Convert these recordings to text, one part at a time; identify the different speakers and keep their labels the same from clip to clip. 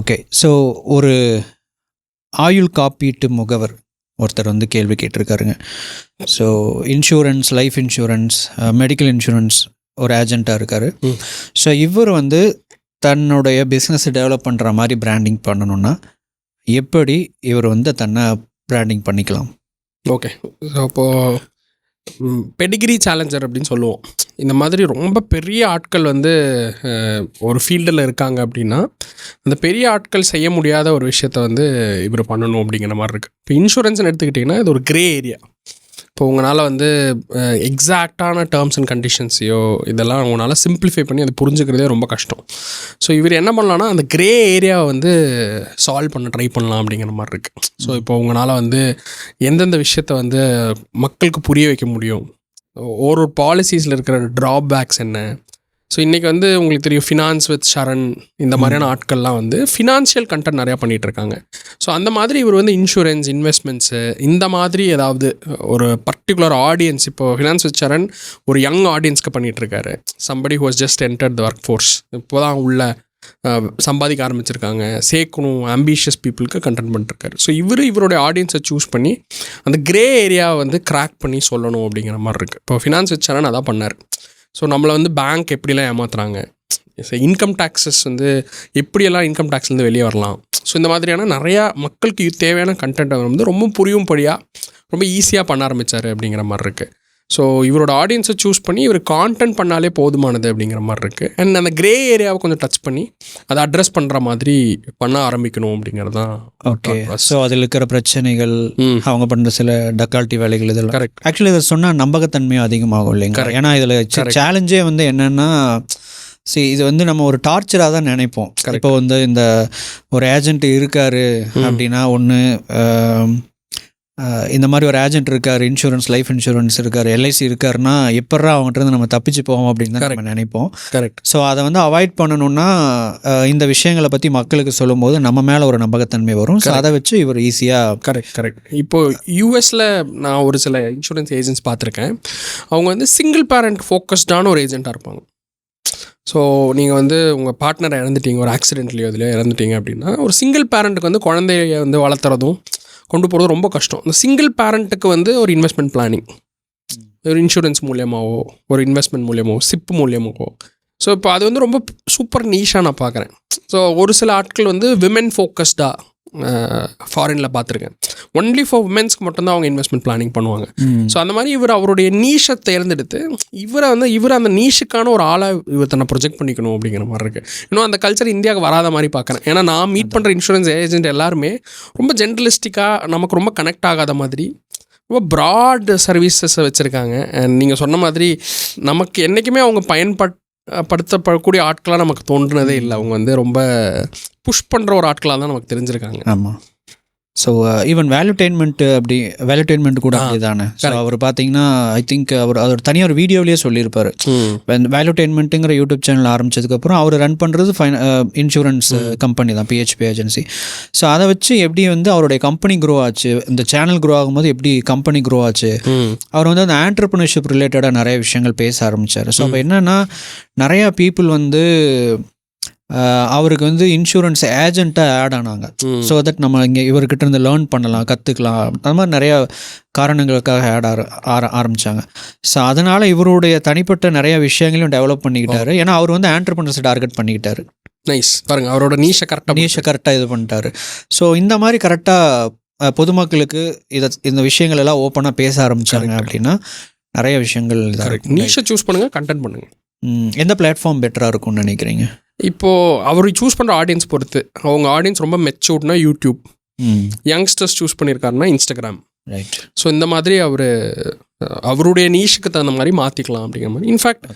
Speaker 1: Okay so ஒரு ஆயுள் காப்பீட்டு முகவர் ஒருத்தர் வந்து கேள்வி கேட்டிருக்காருங்க. So insurance life insurance medical insurance ஒரு ஏஜெண்ட்டாக இருக்கார். ஸோ இவர் வந்து தன்னுடைய பிஸ்னஸ் டெவலப் பண்ணுற மாதிரி பிராண்டிங் பண்ணணும்னா எப்படி இவர் வந்து தன்னை பிராண்டிங் பண்ணிக்கலாம்?
Speaker 2: ஓகே ஸோ அப்போது பெடிகிரி சேலஞ்சர் அப்படின்னு சொல்லுவோம். இந்த மாதிரி ரொம்ப பெரிய ஆட்கள் வந்து ஒரு ஃபீல்டில் இருக்காங்க அப்படின்னா அந்த பெரிய ஆட்கள் செய்ய முடியாத ஒரு விஷயத்த வந்து இவர் பண்ணணும் அப்படிங்கிற மாதிரி இருக்குது இப்போ இன்சூரன்ஸ்னு எடுத்துக்கிட்டிங்கன்னா இது ஒரு கிரே ஏரியா இப்போ உங்களால் வந்து எக்ஸாக்டான டேர்ம்ஸ் அண்ட் கண்டிஷன்ஸையோ இதெல்லாம் உங்களால் சிம்பிளிஃபை பண்ணி அதை புரிஞ்சுக்கிறதே ரொம்ப கஷ்டம். ஸோ இவர் என்ன பண்ணலான்னா அந்த கிரே ஏரியாவை வந்து சால்வ் பண்ண ட்ரை பண்ணலாம் அப்படிங்கிற மாதிரி இருக்குது ஸோ இப்போ உங்களால் வந்து எந்தெந்த விஷயத்த வந்து மக்களுக்கு புரிய வைக்க முடியும்? ஒரு ஒரு பாலிசிஸில் இருக்கிற ட்ராபேக்ஸ் என்ன? ஸோ இன்றைக்கி வந்து உங்களுக்கு தெரியும் ஃபினான்ஸ் வித் ஷரண் இந்த மாதிரியான ஆட்கள்லாம் வந்து ஃபினான்ஷியல் கண்டென்ட் நிறையா பண்ணிகிட்டு இருக்காங்க. ஸோ அந்த மாதிரி இவர் வந்து இன்சூரன்ஸ் இன்வெஸ்ட்மெண்ட்ஸு இந்த மாதிரி ஏதாவது ஒரு பர்டிகுலர் ஆடியன்ஸ் இப்போ ஃபினான்ஸ் வித் சரண் ஒரு யங் ஆடியன்ஸ்க்கு பண்ணிகிட்டு இருக்காரு. Somebody who's just enter the work force இப்போ தான் உள்ள சம்பாதிக்க ஆரம்பிச்சிருக்காங்க. சேர்க்கணும் ஆம்பிஷியஸ் பீப்புளுக்கு கண்டென்ட் பண்ணிருக்காரு ஸோ இவர் இவருடைய ஆடியன்ஸை சூஸ் பண்ணி அந்த கிரே ஏரியாவை வந்து கிராக் பண்ணி சொல்லணும் அப்படிங்கிற மாதிரி இருக்குது இப்போ ஃபினான்ஸ் வித் சரண் அதான் பண்ணார். ஸோ நம்மளை வந்து பேங்க் எப்படிலாம் ஏமாத்துறாங்க? இன்கம் டேக்ஸஸ் வந்து எப்படியெல்லாம் இன்கம் டேக்ஸ்லேருந்து வெளியே வரலாம்? ஸோ இந்த மாதிரியான நிறையா மக்களுக்கு தேவையான கண்டென்ட்டை வந்து ரொம்ப புரியும்படியாக ரொம்ப ஈஸியாக பண்ண ஆரம்பித்தார் அப்படிங்கிற மாதிரி இருக்குது ஸோ இவரோட ஆடியன்ஸை சூஸ் பண்ணி இவர் கான்டென்ட் பண்ணாலே போதுமானது அப்படிங்கிற மாதிரி இருக்குது அண்ட் அந்த கிரே ஏரியாவை கொஞ்சம் டச் பண்ணி அதை அட்ரஸ் பண்ணுற மாதிரி பண்ண ஆரம்பிக்கணும் அப்படிங்கிறது தான்
Speaker 1: ஓகே ஸோ அதில் இருக்கிற பிரச்சனைகள் அவங்க பண்ணுற சில டக்கால்ட்டி வேலைகள் இதெல்லாம்
Speaker 2: கரெக்ட்
Speaker 1: ஆக்சுவலி இதை சொன்னால் நம்பகத்தன்மையும் அதிகமாகும் இல்லைங்க. ஏன்னா இதில். சேலஞ்சே வந்து என்னென்னா சரி இது வந்து நம்ம ஒரு டார்ச்சராக தான் நினைப்போம். இப்போ வந்து இந்த ஒரு ஏஜென்ட் இருக்காரு. அப்படின்னா ஒன்று இந்த மாதிரி ஒரு ஏஜென்ட் இருக்காரு இன்சூரன்ஸ் லைஃப் இன்சூரன்ஸ் இருக்காரு எல்ஐசி இருக்காருன்னா எப்பட்றா அவங்ககிட்ட நம்ம தப்பிச்சு போவோம் அப்படின்னு தான் நம்ம நினைப்போம்.
Speaker 2: கரெக்ட்
Speaker 1: ஸோ அதை வந்து அவாய்ட் பண்ணணும்னா இந்த விஷயங்களை பற்றி மக்களுக்கு சொல்லும்போது நம்ம மேலே ஒரு நம்பகத்தன்மை வரும். ஸோ அதை வச்சு இவர் ஈஸியாக
Speaker 2: கரெக்ட் கரெக்ட் இப்போ யூஎஸில் நான் ஒரு சில இன்சூரன்ஸ் ஏஜென்ட்ஸ் பார்த்துருக்கேன். அவங்க வந்து சிங்கிள் பேரண்ட் ஃபோக்கஸ்டான ஒரு ஏஜென்ட்டாக இருப்பாங்க. ஸோ நீங்கள் வந்து உங்கள் பார்ட்னரை இறந்துட்டீங்க ஒரு ஆக்சிடென்ட்லேயோ இதில் இறந்துட்டீங்க அப்படின்னா ஒரு சிங்கிள் பேரண்ட்டுக்கு வந்து குழந்தைய வந்து வளர்த்துறதும் கொண்டு போகிறது ரொம்ப கஷ்டம். இந்த சிங்கிள் பேரண்ட்டுக்கு வந்து ஒரு இன்வெஸ்ட்மெண்ட் பிளானிங் ஒரு இன்சூரன்ஸ் மூலியமாவோ ஒரு இன்வெஸ்ட்மெண்ட் மூலியமாவோ சிப் மூலியமாகவோ ஸோ இப்போ அது வந்து ரொம்ப சூப்பர் நீஷாக நான் பார்க்குறேன். ஸோ ஒரு சில ஆட்கள் வந்து விமென் ஃபோக்கஸ்டாக ஃபாரினில் பார்த்துருக்கேன். ஒன்லி ஃபார் உமன்ஸ்க்கு மட்டும்தான் அவங்க இன்வெஸ்ட்மெண்ட் பிளானிங் பண்ணுவாங்க. ஸோ அந்த மாதிரி இவர் அவருடைய நீஷை தேர்ந்தெடுத்து இவரை வந்து இவர் அந்த நீஷுக்கான ஒரு ஆளை இவர் தன்னை ப்ரொஜெக்ட் பண்ணிக்கணும் அப்படிங்கிற மாதிரி இருக்குது இன்னும் அந்த கல்ச்சர் இந்தியாவுக்கு வராத மாதிரி பார்க்குறேன். ஏன்னா நான் மீட் பண்ணுற இன்சூரன்ஸ் ஏஜென்ட் எல்லாருமே ரொம்ப ஜென்ரலிஸ்டிக்காக நமக்கு ரொம்ப கனெக்ட் ஆகாத மாதிரி ரொம்ப ப்ராட் சர்வீசஸை வச்சுருக்காங்க. அண்ட் நீங்கள் சொன்ன மாதிரி நமக்கு என்றைக்குமே அவங்க பயன்பட் படுத்தப்படக்கூடிய ஆட்களாக நமக்கு தோன்றுனதே இல்லை. அவங்க வந்து ரொம்ப புஷ் பண்ணுற ஒரு ஆட்களாக தான் நமக்கு தெரிஞ்சிருக்காங்க.
Speaker 1: ஆமாம் ஸோ ஈவன் வேல்யூடெயின்மெண்ட் அப்படி வேல்யூடெயின்மெண்ட் கூட அப்படிதானே. ஸோ. அவர் பார்த்தீங்கன்னா ஐ திங்க் அவர் அவர் தனியாக ஒரு வீடியோவிலேயே சொல்லியிருப்பார். வேல்யூடெயின்மெண்ட்டுங்கிற யூடியூப் சேனல் ஆரம்பிச்சதுக்கப்புறம் அவர் ரன் பண்ணுறது ஃபைன் இன்சூரன்ஸ் கம்பெனி தான் பிஹெச்பி ஏஜென்சி ஸோ அதை வச்சு எப்படி வந்து அவருடைய கம்பெனி க்ரோ ஆச்சு இந்த சேனல் க்ரோ ஆகும்போது எப்படி கம்பெனி க்ரோ ஆச்சு அவர் வந்து அந்த ஆண்டர்பிரினர்ஷிப் ரிலேட்டடாக நிறைய விஷயங்கள் பேச ஆரம்பித்தார் ஸோ அப்போ என்னென்னா நிறையா பீப்புள் வந்து அவருக்கு வந்து இன்சூரன்ஸ் ஏஜென்ட்டாக ஆட் ஆனாங்க. ஸோ தட் நம்ம இங்கே இவர்கிட்ட இருந்து லேர்ன் பண்ணலாம் கற்றுக்கலாம் அந்த மாதிரி நிறைய காரணங்களுக்காக ஆட் ஆர ஆர ஆரம்பித்தாங்க ஸோ அதனால் இவருடைய தனிப்பட்ட நிறைய விஷயங்களையும் டெவலப் பண்ணிக்கிட்டாரு. ஏன்னா அவர் வந்து ஆண்டர்பிரினர்ஸ் டார்கெட் பண்ணிக்கிட்டாரு.
Speaker 2: நைஸ் பாருங்க அவரோட நீஷை கரெக்டாக
Speaker 1: நீஷை கரெக்டாக இது பண்ணிட்டாரு. ஸோ இந்த மாதிரி கரெக்டாக பொதுமக்களுக்கு இதை இந்த விஷயங்கள் எல்லாம் ஓப்பனாக பேச ஆரம்பிச்சாங்க
Speaker 2: Correct.
Speaker 1: அப்படின்னா நிறைய விஷயங்கள்.
Speaker 2: நீஷை சூஸ் பண்ணுங்க கண்டென்ட் பண்ணுங்க.
Speaker 1: ம், எந்த பிளாட்ஃபார்ம் பெட்டராக இருக்கும்னு நினைக்கிறீங்க?
Speaker 2: இப்போ அவர் சூஸ் பண்ணுற ஆடியன்ஸ் பொறுத்து. அவங்க ஆடியன்ஸ் ரொம்ப மெச்சூர்ட்னா யூடியூப் யங்ஸ்டர்ஸ் சூஸ் பண்ணியிருக்காருன்னா இன்ஸ்டாகிராம்
Speaker 1: ரைட்
Speaker 2: ஸோ இந்த மாதிரி அவர் அவருடைய நீஷுக்கு தகுந்த மாதிரி மாற்றிக்கலாம் அப்படிங்கிற மாதிரி. இன்ஃபேக்ட்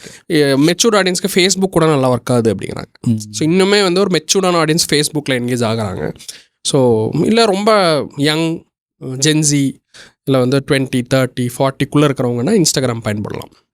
Speaker 2: மெச்சூர்ட் ஆடியன்ஸ்க்கு ஃபேஸ்புக் கூட நல்லா ஒர்க் ஆகுது அப்படிங்கிறாங்க. ஸோ இன்னுமே வந்து ஒரு மெச்சூர்டான ஆடியன்ஸ் ஃபேஸ்புக்கில் என்கேஜ் ஆகுறாங்க. ஸோ இல்லை ரொம்ப யங் ஜென்சி இல்லை வந்து டுவெண்ட்டி தேர்ட்டி ஃபார்ட்டிக்குள்ளே இருக்கிறவங்கன்னா இன்ஸ்டாகிராம் பயன்படலாம்.